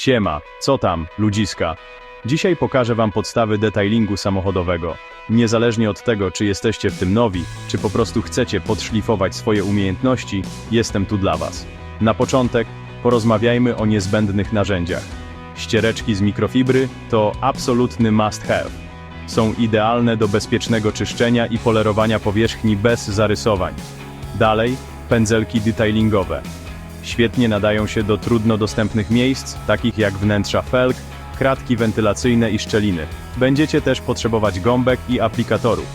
Siema, co tam, ludziska? Dzisiaj pokażę Wam podstawy detailingu samochodowego. Niezależnie od tego, czy jesteście w tym nowi, czy po prostu chcecie podszlifować swoje umiejętności, jestem tu dla Was. Na początek porozmawiajmy o niezbędnych narzędziach. Ściereczki z mikrofibry to absolutny must have. Są idealne do bezpiecznego czyszczenia i polerowania powierzchni bez zarysowań. Dalej, pędzelki detailingowe. Świetnie nadają się do trudno dostępnych miejsc, takich jak wnętrza felg, kratki wentylacyjne i szczeliny. Będziecie też potrzebować gąbek i aplikatorów.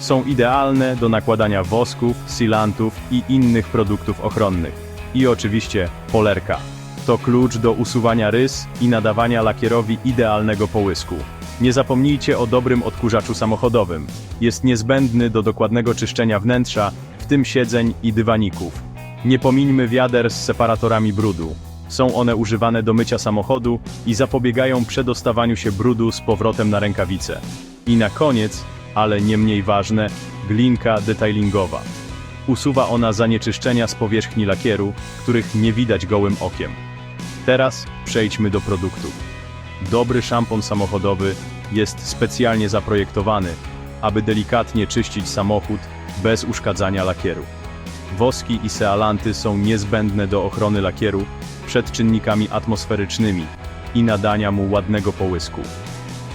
Są idealne do nakładania wosków, silantów i innych produktów ochronnych. I oczywiście polerka. To klucz do usuwania rys i nadawania lakierowi idealnego połysku. Nie zapomnijcie o dobrym odkurzaczu samochodowym. Jest niezbędny do dokładnego czyszczenia wnętrza, w tym siedzeń i dywaników. Nie pomińmy wiader z separatorami brudu. Są one używane do mycia samochodu i zapobiegają przedostawaniu się brudu z powrotem na rękawice. I na koniec, ale nie mniej ważne, glinka detailingowa. Usuwa ona zanieczyszczenia z powierzchni lakieru, których nie widać gołym okiem. Teraz przejdźmy do produktów. Dobry szampon samochodowy jest specjalnie zaprojektowany, aby delikatnie czyścić samochód bez uszkadzania lakieru. Woski i sealanty są niezbędne do ochrony lakieru przed czynnikami atmosferycznymi i nadania mu ładnego połysku.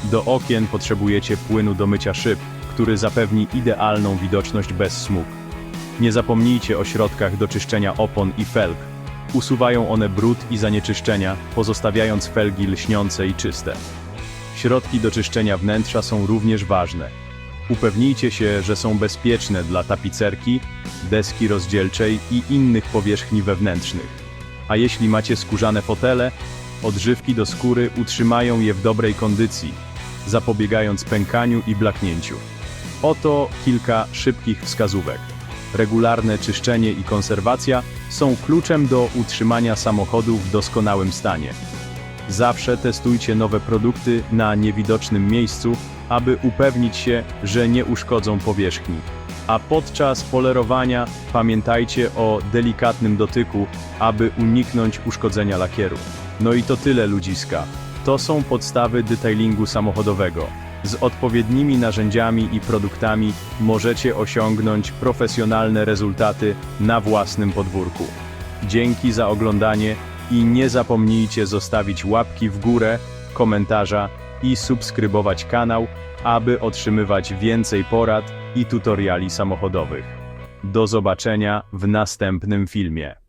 Do okien potrzebujecie płynu do mycia szyb, który zapewni idealną widoczność bez smug. Nie zapomnijcie o środkach do czyszczenia opon i felg. Usuwają one brud i zanieczyszczenia, pozostawiając felgi lśniące i czyste. Środki do czyszczenia wnętrza są również ważne. Upewnijcie się, że są bezpieczne dla tapicerki, deski rozdzielczej i innych powierzchni wewnętrznych. A jeśli macie skórzane fotele, odżywki do skóry utrzymają je w dobrej kondycji, zapobiegając pękaniu i blaknięciu. Oto kilka szybkich wskazówek. Regularne czyszczenie i konserwacja są kluczem do utrzymania samochodu w doskonałym stanie. Zawsze testujcie nowe produkty na niewidocznym miejscu, aby upewnić się, że nie uszkodzą powierzchni. A podczas polerowania pamiętajcie o delikatnym dotyku, aby uniknąć uszkodzenia lakieru. No i to tyle ludziska. To są podstawy detailingu samochodowego. Z odpowiednimi narzędziami i produktami możecie osiągnąć profesjonalne rezultaty na własnym podwórku. Dzięki za oglądanie i nie zapomnijcie zostawić łapki w górę, komentarza i subskrybować kanał, aby otrzymywać więcej porad i tutoriali samochodowych. Do zobaczenia w następnym filmie.